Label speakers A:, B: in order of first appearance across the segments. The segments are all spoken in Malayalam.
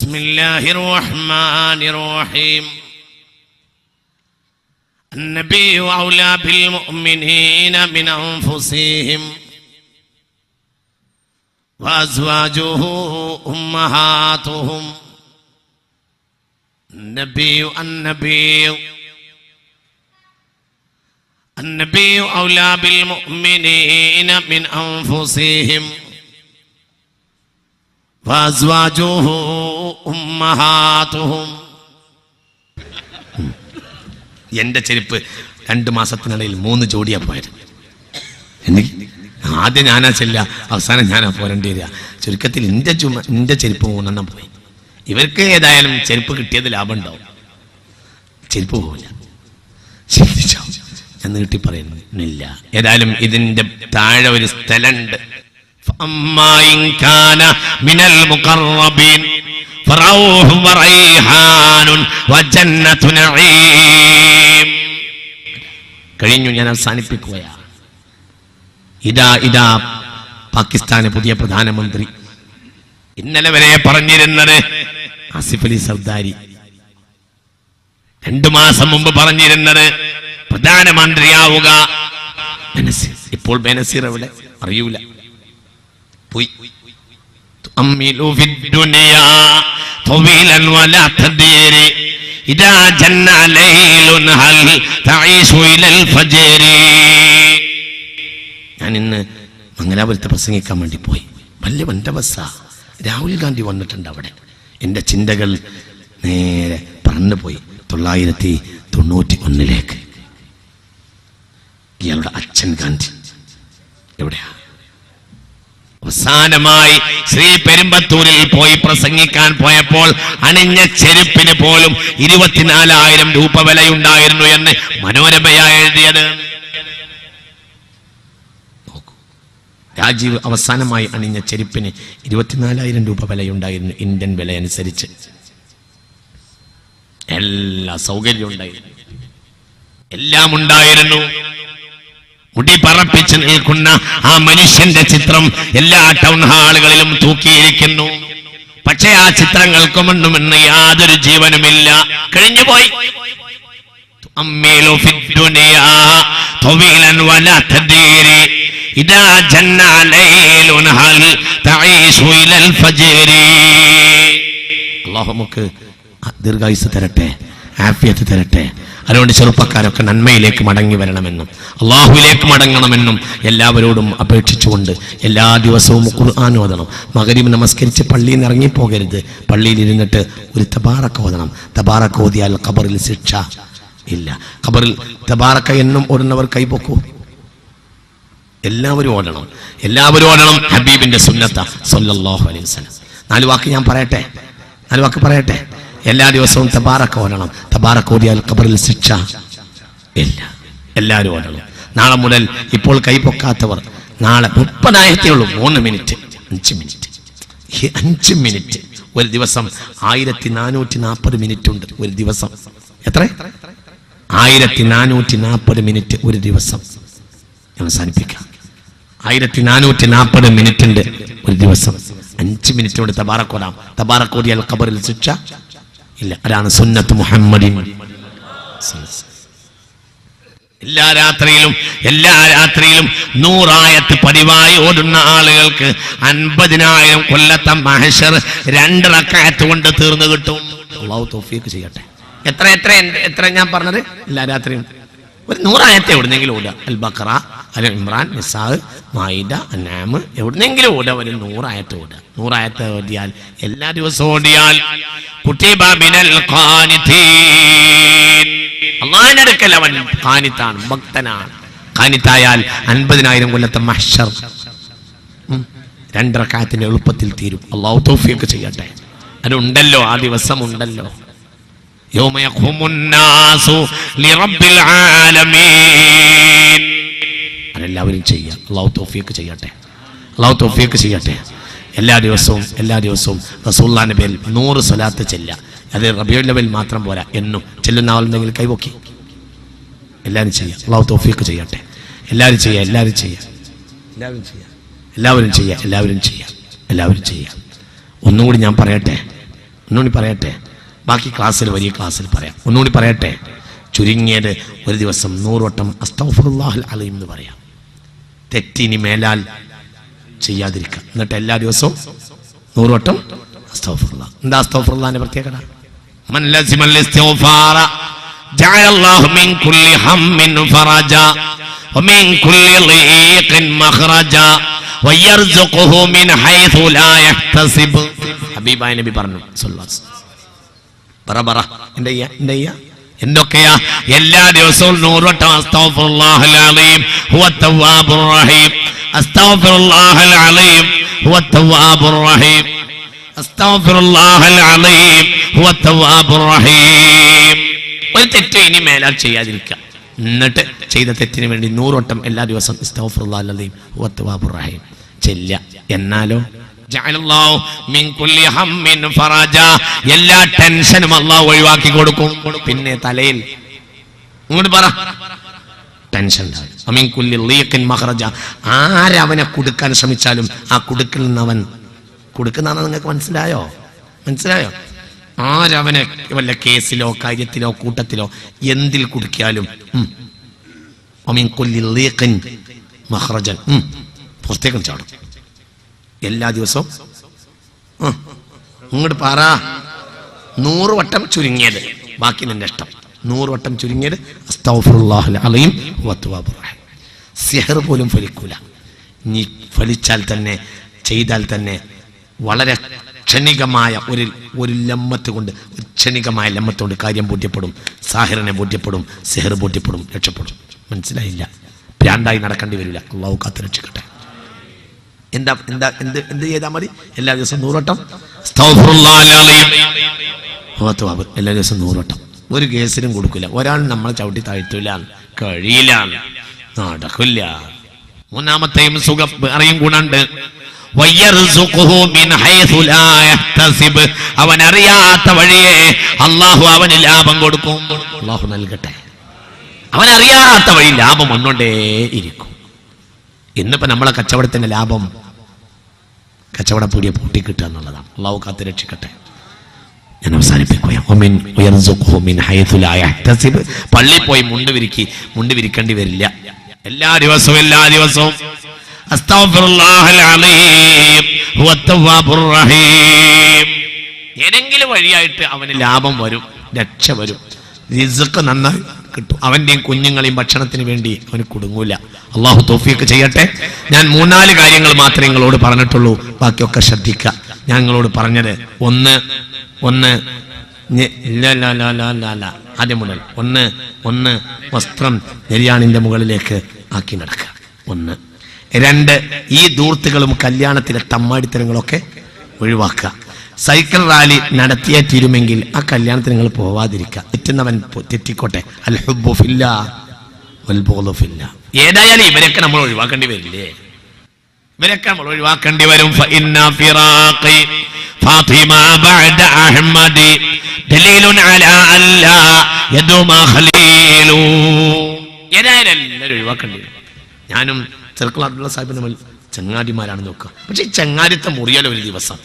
A: بسم الله الرحمن الرحيم. النبي أولى بالمؤمنين من أنفسهم. وأزواجه أمهاتهم. النبي النبي. النبي أولى بالمؤمنين من أنفسهم.
B: എന്റെ ചെരുപ്പ് രണ്ട് മാസത്തിനിടയിൽ മൂന്ന് ജോഡിയാ പോയത്. ആദ്യം ഞാനാ ചെല്ല അവസാനം ഞാനാ പോരേണ്ടി വരിക. ചുരുക്കത്തിൽ എന്റെ ചുമ എന്റെ ചെരുപ്പ് മൂന്നെണ്ണം പോയി. ഇവർക്ക് ഏതായാലും ചെരുപ്പ് കിട്ടിയത് ലാഭം ഉണ്ടാവും ചെരുപ്പ് പോവില്ല. എന്ന് കിട്ടി പറയുന്നില്ല. ഏതായാലും ഇതിന്റെ താഴെ ഒരു സ്ഥലമുണ്ട്. കഴിഞ്ഞു ഞാൻ അവസാനിപ്പിക്കുകയാ ഇതാ ഇതാ പാകിസ്ഥാന് പുതിയ പ്രധാനമന്ത്രി.
A: ഇന്നലെ വരെ പറഞ്ഞിരുന്നത്
B: ആസിഫ് അലി സർദാരി.
A: രണ്ടു മാസം മുമ്പ് പറഞ്ഞിരുന്നത് പ്രധാനമന്ത്രിയാവുക.
B: ഇപ്പോൾ ബനസീർ എവിടെ അറിയൂല. പോയി. ഞാൻ ഇന്ന് മംഗലാപുരത്ത് പ്രസംഗിക്കാൻ വേണ്ടി പോയി. വലിയ വണ്ടവസ രാഹുൽ ഗാന്ധി വന്നിട്ടുണ്ട് അവിടെ. എന്റെ ചിന്തകൾ നേരെ പറഞ്ഞു പോയി. തൊള്ളായിരത്തി തൊണ്ണൂറ്റി ഒന്നിലേക്ക് ഇയാളുടെ അച്ഛൻ ഗാന്ധി. എവിടെയാ?
A: അവസാനമായി ശ്രീ പെരുമ്പത്തൂരിൽ പോയി പ്രസംഗിക്കാൻ പോയപ്പോൾ അണിഞ്ഞ ചെരുപ്പിന് പോലും ഇരുപത്തിനാലായിരം രൂപ വിലയുണ്ടായിരുന്നു എന്ന് മനോരമയാ എഴുതിയത്.
B: രാജീവ് അവസാനമായി അണിഞ്ഞ ചെരുപ്പിന് ഇരുപത്തിനാലായിരം രൂപ വിലയുണ്ടായിരുന്നു ഇന്ത്യൻ വില അനുസരിച്ച് എല്ലാ സൗകര്യവും ഉണ്ടായിരുന്നു.
A: എല്ലാം ഉണ്ടായിരുന്നു മുടി പറപ്പിച്ച് നിൽക്കുന്ന ആ മനുഷ്യന്റെ ചിത്രം എല്ലാ ടൗൺ ഹാളുകളിലും തൂക്കിയിരിക്കുന്നു. പക്ഷേ ആ ചിത്രങ്ങൾക്കുമൊന്നുമെന്ന് യാതൊരു ജീവനുമില്ല. കഴിഞ്ഞുപോയി
B: പോയി. നമുക്ക് ദീർഘായുസ് തരട്ടെ ആഫിയത്ത് തരട്ടെ. അതുകൊണ്ട് ചെറുപ്പക്കാരൊക്കെ നന്മയിലേക്ക് മടങ്ങി വരണമെന്നും അള്ളാഹുവിലേക്ക് മടങ്ങണമെന്നും എല്ലാവരോടും അപേക്ഷിച്ചുകൊണ്ട് എല്ലാ ദിവസവും ഖുർആൻ ഓതണം. മകരീം നമസ്കരിച്ച് പള്ളിയിൽ നിന്ന് ഇറങ്ങിപ്പോകരുത്. പള്ളിയിൽ ഇരുന്നിട്ട് ഒരു തബാറക്ക ഓതണം. തബാറക്ക ഓതിയാൽ ഖബറിൽ ശിക്ഷ ഇല്ല. ഖബറിൽ തബാറക്ക എന്നും ഓടുന്നവർ കൈപൊക്കൂ. എല്ലാവരും ഓടണം എല്ലാവരും ഓടണം ഹബീബിന്റെ സുന്നത്ത. സല്ലല്ലാഹു അലൈഹി വസല്ലം. നാല് വാക്ക് ഞാൻ പറയട്ടെ? നാല് വാക്ക് പറയട്ടെ? എല്ലാ ദിവസവും തബാറക്ക ഓരണം തബാറക്ക ഓടിയാൽ ഖബറിൽ ശിക്ഷ ഇല്ല. എല്ലാവരും ഓരണം നാളെ മുതൽ ഇപ്പോൾ കൈപൊക്കാത്തവർ നാളെ മുപ്പതായിരത്തേ ഉള്ളൂ. മൂന്ന് മിനിറ്റ്. അഞ്ച് മിനിറ്റ്. അഞ്ച് മിനിറ്റ്. ഒരു ദിവസം ആയിരത്തി നാനൂറ്റി നാൽപ്പത് മിനിറ്റ് ഉണ്ട് ഒരു ദിവസം. എത്ര? ആയിരത്തി നാനൂറ്റി നാൽപ്പത് മിനിറ്റ് ഒരു ദിവസം. അവസാനിപ്പിക്കാം. ആയിരത്തി നാനൂറ്റി നാൽപ്പത് മിനിറ്റ് ഉണ്ട് ഒരു ദിവസം. അഞ്ച് മിനിറ്റ് കൊണ്ട് തബാറക്കോടാം തബാറക്കോടിയാൽ ഖബറിൽ ശിക്ഷ ഇല്ല. അതാണ് സുന്നത്ത് മുഹമ്മദിൻ.
A: എല്ലാ രാത്രിയിലും എല്ലാ രാത്രിയിലും നൂറായത്ത് പതിവായി ഓടുന്ന ആളുകൾക്ക് അൻപതിനായിരം കൊല്ലത്തെ മഹഷർ രണ്ട് റക്കായത്ത് കൊണ്ട് തീർന്നു കിട്ടും.
B: ചെയ്യട്ടെ.
A: എത്ര എത്ര എത്ര ഞാൻ പറഞ്ഞത്?
B: എല്ലാ രാത്രിയും ഒരു നൂറായത്തെ എവിടുന്നെങ്കിലും ഓടുക. അൽ ബക്കറ അൽ ഇമ്രാൻ നിസാഹ് മായിദ അന്നാമ് എവിടുന്നെങ്കിലും ഓടുക ഒരു നൂറായത്തെ ഓടുക നൂറായത്തെ ഓടിയാൽ എല്ലാ ദിവസവും
A: ഓടിയാൽ കുട്ടിബ മിനൽ ഖാനിതീൻ
B: അള്ളാഹിന്റെ അടുക്കൽ അവൻ കാനിത്താണ് ഭക്തനാണ് കാനിത്തായാൽ അൻപതിനായിരം കൊല്ലത്തെ മഹ്ഷർ ഉം. രണ്ടരക്കായത്തിന്റെ എളുപ്പത്തിൽ തീരും അള്ളാഹു തൗഫീഖ് ചെയ്യട്ടെ അതുണ്ടല്ലോ ആ ദിവസം ഉണ്ടല്ലോ
A: يوم يقوم الناس لرب العالمين
B: അതെല്ലാവരും ചെയ്യുക അള്ളാഹു തോഫിയൊക്കെ ചെയ്യട്ടെ. അള്ളാഹു തോഫിയൊക്കെ ചെയ്യട്ടെ. എല്ലാ ദിവസവും എല്ലാ ദിവസവും റസൂള്ളാന്റെ പേരിൽ നൂറ് സ്വലാത്ത് ചെല്ല അത് റബിയോ ലെവൽ മാത്രം പോരാ. എന്നും ചെല്ലുന്ന ആളുണ്ടെങ്കിൽ കൈവക്കി എല്ലാവരും ചെയ്യുക അള്ളാഹു തോഫിയൊക്കെ ചെയ്യട്ടെ. എല്ലാവരും ചെയ്യുക എല്ലാവരും ചെയ്യുക എല്ലാവരും ചെയ്യുക എല്ലാവരും ചെയ്യുക എല്ലാവരും ചെയ്യുക എല്ലാവരും ചെയ്യുക ഒന്നുകൂടി ഞാൻ പറയട്ടെ. ഒന്നുകൂടി പറയട്ടെ. ബാക്കി ക്ലാസ്സിൽ വലിയ ക്ലാസ്സിൽ പറയാം. ഒന്നുകൂടി പറയട്ടെ. ചുരുങ്ങിയത് ഒരു ദിവസം നൂറുവട്ടം അസ്തഫുല്ലാഹുൽ അലീം എന്ന് പറയാം. തെറ്റിനി മേലാൽ ചെയ്യാതിരിക്കുക. എന്നിട്ട് എല്ലാ ദിവസവും നൂറ് വട്ടം എന്താ പ്രത്യേകത? ഹബീബായ നബി പറഞ്ഞു പറ പറ. എന്താ എന്താ
A: എന്തൊക്കെയാ? എല്ലാ ദിവസവും നൂറുവട്ടം
B: ഒരു തെറ്റ് ഇനി മേലാൽ ചെയ്യാതിരിക്കാം. എന്നിട്ട് ചെയ്ത തെറ്റിന് വേണ്ടി നൂറുവട്ടം എല്ലാ ദിവസവും ചെല്ല എന്നാലോ?
A: എല്ലാ ടെൻഷനും അള്ളാഹു ഒഴിവാക്കി കൊടുക്കും.
B: പിന്നെ തലയിൽ. ഇങ്ങോട്ട് ടെൻഷൻ ആരവനെ കൊടുക്കാൻ ശ്രമിച്ചാലും ആ കുടുക്കിൽ നിന്ന് അവൻ കുടുക്കുന്നതാണെന്ന് നിങ്ങൾക്ക് മനസ്സിലായോ? മനസ്സിലായോ? ആരവനെ വല്ല കേസിലോ കാര്യത്തിലോ കൂട്ടത്തിലോ എന്തിൽ കുടുക്കിയാലും. പുറത്തേക്കും ചാടും. എല്ലാ ദിവസവും? ഇങ്ങോട്ട് പറ. നൂറ് വട്ടം ചുരുങ്ങിയത്. ബാക്കി നിന്റെ ഇഷ്ടം. നൂറ് വട്ടം ചുരുങ്ങിയത് അലയും സിഹർ പോലും ഫലിക്കൂല. നീ ഫലിച്ചാൽ തന്നെ ചെയ്താൽ തന്നെ വളരെ ക്ഷണികമായ ഒരു ഒരു ലമ്മത്ത് കൊണ്ട് ഒരു ക്ഷണികമായ ലമ്മത്ത് കൊണ്ട് കാര്യം ബോധ്യപ്പെടും. സാഹിറിനെ ബോധ്യപ്പെടും സിഹർ ബോധ്യപ്പെടും രക്ഷപ്പെടും. മനസ്സിലായില്ല? ഭ്രാന്തായി നടക്കേണ്ടി വരില്ല. അള്ളാഹു കാത്തു രക്ഷിക്കട്ടെ എന്താ എന്താ എന്ത് എന്ത് ചെയ്താൽ മതി? എല്ലാ ദിവസവും നൂറോട്ടം. വാവ് എല്ലാ ദിവസവും നൂറോട്ടം. ഒരു കേസിനും കൊടുക്കില്ല. ഒരാൾ നമ്മളെ ചവിട്ടി താഴ്ത്തില്ല. കഴിയില്ല. നടക്കില്ല.
A: മൂന്നാമത്തെയും സുഖം അറിയും ഗുണുണ്ട്. അവൻ അറിയാത്ത വഴിയെ അള്ളാഹു അവന് ലാഭം കൊടുക്കും.
B: അള്ളാഹു നൽകട്ടെ.
A: അവൻ അറിയാത്ത വഴി ലാഭം
B: വന്നോണ്ടേ ഇരിക്കും. ഇന്നിപ്പോ നമ്മളെ കച്ചവടത്തിന്റെ ലാഭം കച്ചവട പൂടിയെ പൂട്ടി കിട്ടുക എന്നുള്ളതാണ്. അള്ളാഹു കാത്ത് രക്ഷിക്കട്ടെ. ഞാൻ അവസാനിപ്പിക്കുകയാണ്. പള്ളിയിൽ പോയി മുണ്ട് വിരിക്കി മുണ്ട് വിരിക്കേണ്ടി വരില്ല.
A: എല്ലാ ദിവസവും എല്ലാ ദിവസവും.
B: ഏതെങ്കിലും വഴിയായിട്ട് അവന് ലാഭം വരും രക്ഷ വരും. നന്നായി കിട്ടും. അവന്റെയും കുഞ്ഞുങ്ങളെയും ഭക്ഷണത്തിന് വേണ്ടി അവന് കുടുങ്ങൂല. അള്ളാഹു തോഫിയൊക്കെ ചെയ്യട്ടെ. ഞാൻ മൂന്നാൽ കാര്യങ്ങൾ മാത്രമേ നിങ്ങളോട് പറഞ്ഞിട്ടുള്ളൂ. ബാക്കിയൊക്കെ ശ്രദ്ധിക്കുക ഞാൻ നിങ്ങളോട് പറഞ്ഞത് ഒന്ന് ഒന്ന്. ആദ്യം മുതൽ. ഒന്ന് ഒന്ന് വസ്ത്രം നെരിയാണിന്റെ മുകളിലേക്ക് ആക്കി നടക്കുക ഒന്ന്. രണ്ട് ഈ ദൂർത്തുകളും കല്യാണത്തിലെ തമ്മാടിത്തരങ്ങളൊക്കെ ഒഴിവാക്കുക സൈക്കിൾ റാലി നടത്തിയേ തീരുമെങ്കിൽ ആ കല്യാണത്തിന് നിങ്ങൾ പോവാതിരിക്കുക തെറ്റുന്നവൻ പോ- തെറ്റിക്കോട്ടെ അൽ ഹുബ്ബു ഫില്ലാ വൽ ബുഗ്ളു ഫില്ലാ. ഏതായാലും ഇവരൊക്കെ നമ്മൾ ഒഴിവാക്കേണ്ടി വരില്ലേ
A: ഇവരൊക്കെ നമ്മൾ ഒഴിവാക്കേണ്ടി വരും فإن فراقي فاطمة بعد أحمد دليل على أن لا يدوم خليل
B: ഏതായാലും എല്ലാവരും ഒഴിവാക്കേണ്ടി വരും ഞാനും ചെറുക്കൾ അബ്ദുള്ള സാഹിബ് നമ്മൾ ചങ്ങാതിമാരാണ് നോക്കുക പക്ഷെ ഈ ചങ്ങാതിത്തം മുറിയല്ലോ ഒരു ദിവസം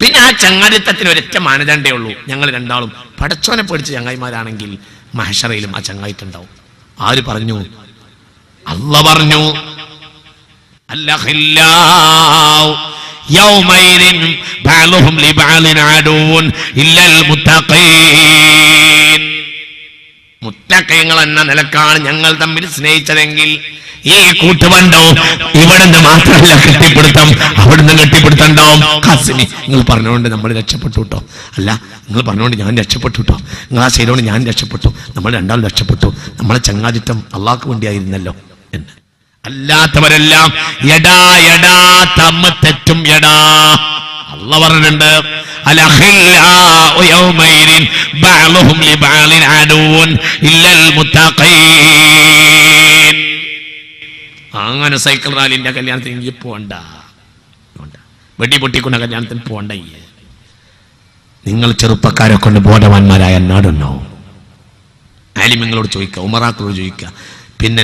B: പിന്നെ ആ ചങ്ങാതിത്തത്തിന് ഒരൊറ്റ മാനദണ്ഡേ ഉള്ളൂ. ഞങ്ങൾ രണ്ടാളും പടച്ചോനെ പേടിച്ച ചങ്ങായിമാരാണെങ്കിൽ മഹഷറയിലും ആ ചങ്ങായിട്ടുണ്ടാവും ആര് പറഞ്ഞു?
A: അല്ല പറഞ്ഞു
B: മുത്തക്കയങ്ങൾ എന്ന നിലക്കാണ് ഞങ്ങൾ തമ്മിൽ സ്നേഹിച്ചതെങ്കിൽ
A: ഈ കൂട്ടുബന്ധം ഇവിടുന്ന് മാത്രമല്ല കെട്ടിപ്പിടുത്തം അവിടുന്ന് കെട്ടിപ്പിടുത്തുണ്ടാവും
B: ഖാസിമി നിങ്ങൾ പറഞ്ഞുകൊണ്ട് നമ്മൾ രക്ഷപ്പെട്ടു കേട്ടോ അല്ല നിങ്ങൾ പറഞ്ഞുകൊണ്ട് ഞാൻ രക്ഷപ്പെട്ടു കേട്ടോ നിങ്ങൾ ആ ചെയ്തുകൊണ്ട് ഞാൻ രക്ഷപ്പെട്ടു നമ്മൾ രണ്ടാളും രക്ഷപ്പെട്ടു നമ്മളെ ചങ്ങാതിത്വം അള്ളാഹ്ക്ക് വേണ്ടിയായിരുന്നല്ലോ എന്ന്
A: അല്ലാത്തവരെല്ലാം എടാ എടാ തമ്മ തെറ്റും എടാ അല്ല പറഞ്ഞിട്ടുണ്ട് الأخلاء يومئذ بعضهم لبعض عدو إلا المتقين
B: അങ്ങനെ സൈക്കിൾ റാലിന്റെ കല്യാണത്തിന് എനിക്ക് പോണ്ട. വെടി പൊട്ടിക്കുന്ന കല്യാണത്തിന് പോണ്ട. നിങ്ങൾ ചെറുപ്പക്കാരെ കൊണ്ട് ബോധവാന്മാരായ നാടുണ്ടാവും ആലിമ്യങ്ങളോട് ചോദിക്കുക ഉമറാക്കളോട് ചോദിക്കുക. പിന്നെ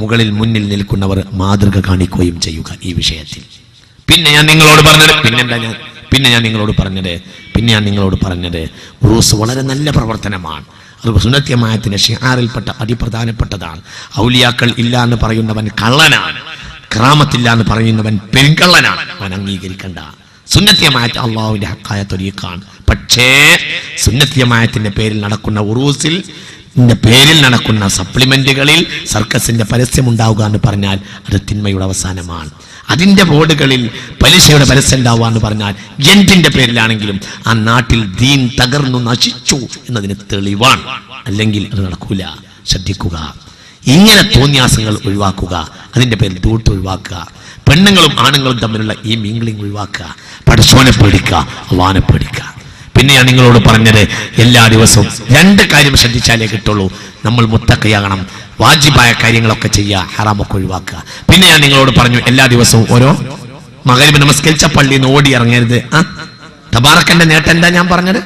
B: മുകളിൽ മുന്നിൽ നിൽക്കുന്നവർ മാതൃക കാണിക്കുകയും ചെയ്യുക ഈ വിഷയത്തിൽ. പിന്നെ ഞാൻ നിങ്ങളോട് പറഞ്ഞത് പിന്നെന്താ ഞാൻ പിന്നെ ഞാൻ നിങ്ങളോട് പറഞ്ഞത് പിന്നെ ഞാൻ നിങ്ങളോട് പറഞ്ഞത്. ഉറൂസ് വളരെ നല്ല പ്രവർത്തനമാണ്. അത് സുന്നത്യമായത്തിന് ഷിഹാറിൽപ്പെട്ട അതിപ്രധാനപ്പെട്ടതാണ്. ഔലിയാക്കൾ ഇല്ല എന്ന് പറയുന്നവൻ കള്ളനാണ്. ക്രാമത്തില്ല എന്ന് പറയുന്നവൻ പെരുങ്കള്ളനാണ് അവൻ അംഗീകരിക്കേണ്ട. സുന്നത്യമായ അള്ളാഹുവിന്റെ ഹക്കായ തൊരീക്കാണ് പക്ഷേ സുന്നത്യമായത്തിന്റെ പേരിൽ നടക്കുന്ന ഉറൂസിൽ പേരിൽ നടക്കുന്ന സപ്ലിമെന്റുകളിൽ സർക്കസിന്റെ പരസ്യമുണ്ടാവുക എന്ന് പറഞ്ഞാൽ അത് തിന്മയുടെ അവസാനമാണ്. അതിന്റെ ബോർഡുകളിൽ പലിശയുടെ പരസ്യം ഉണ്ടാവുക എന്ന് പറഞ്ഞാൽ എന്തിന്റെ പേരിലാണെങ്കിലും ആ നാട്ടിൽ ദീൻ തകർന്നു നശിച്ചു എന്നതിന് തെളിവാണ്. അല്ലെങ്കിൽ അത് നടക്കൂല. ശ്രദ്ധിക്കുക. ഇങ്ങനെ തോന്നിയാസങ്ങൾ ഒഴിവാക്കുക. അതിന്റെ പേരിൽ ദൂട്ട് ഒഴിവാക്കുക. പെണ്ണുങ്ങളും ആണുങ്ങളും തമ്മിലുള്ള ഈ മീങ്ക്ലിംഗ് ഒഴിവാക്കുക. പഠിച്ചോനെ പേടിക്കുക. അള്ളാനെ പേടിക്കുക. പിന്നെ ഞാൻ നിങ്ങളോട് പറഞ്ഞത് എല്ലാ ദിവസവും രണ്ട് കാര്യം ശ്രദ്ധിച്ചാലേ കിട്ടുള്ളൂ. നമ്മൾ മുത്തക്കയാകണം. വാജിബായ കാര്യങ്ങളൊക്കെ ചെയ്യുക ഹറാമൊക്കെ ഒഴിവാക്കുക. പിന്നെ ഞാൻ നിങ്ങളോട് പറഞ്ഞു എല്ലാ ദിവസവും ഓരോ മകരിബ് നമസ്കരിച്ച പള്ളിയിൽ നിന്ന് ഓടി ഇറങ്ങരുത്. ആ? തബാറക്കന്റെ നേട്ടം എന്താ ഞാൻ പറഞ്ഞത്?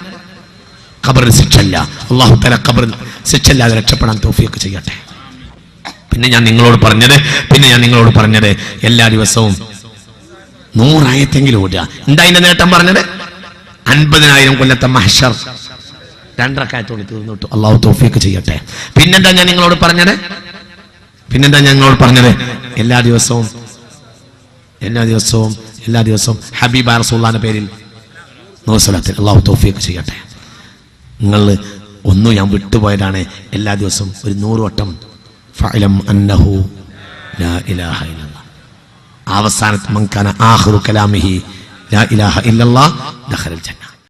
B: ഖബറിൽ ശിക്ഷല്ല അള്ളാഹു തല ഖബറിൽ ശിക്ഷല്ലാതെ രക്ഷപ്പെടാൻ തോഫിയൊക്കെ ചെയ്യട്ടെ. പിന്നെ ഞാൻ നിങ്ങളോട് പറഞ്ഞത് പിന്നെ ഞാൻ നിങ്ങളോട് പറഞ്ഞത് എല്ലാ ദിവസവും നൂറായത്തെങ്കിലും ഓടുക. എന്താ നേട്ടം പറഞ്ഞത്? അൻപതിനായിരം കൊല്ലത്തെ മഹർ രണ്ടരക്കായത്തോടെ തീർന്നിട്ടു. അള്ളാഹു തോഫിയൊക്കെ ചെയ്യട്ടെ. പിന്നെന്താ ഞാൻ നിങ്ങളോട് പറഞ്ഞത്? പിന്നെന്താ ഞാൻ നിങ്ങളോട് പറഞ്ഞത്? എല്ലാ ദിവസവും എല്ലാ ദിവസവും എല്ലാ ദിവസവും ഹബീബ് റസൂള്ളാന്റെ പേരിൽ നോസലത്തിൽ അള്ളാഹു തോഫിയൊക്കെ ചെയ്യട്ടെ. നിങ്ങൾ ഒന്നും ഞാൻ വിട്ടുപോയതാണ് എല്ലാ ദിവസവും ഒരു നൂറ് വട്ടം. ഫഅലം അന്നഹു ലാ ഇലാഹ ഇല്ലല്ലാഹ് അവസാനത്ത് മങ്കാന ആഹ്റു കലാമിഹി ലാ ഇലാഹ ഇല്ലല്ലാഹ് ദഖലൽ ജന്ന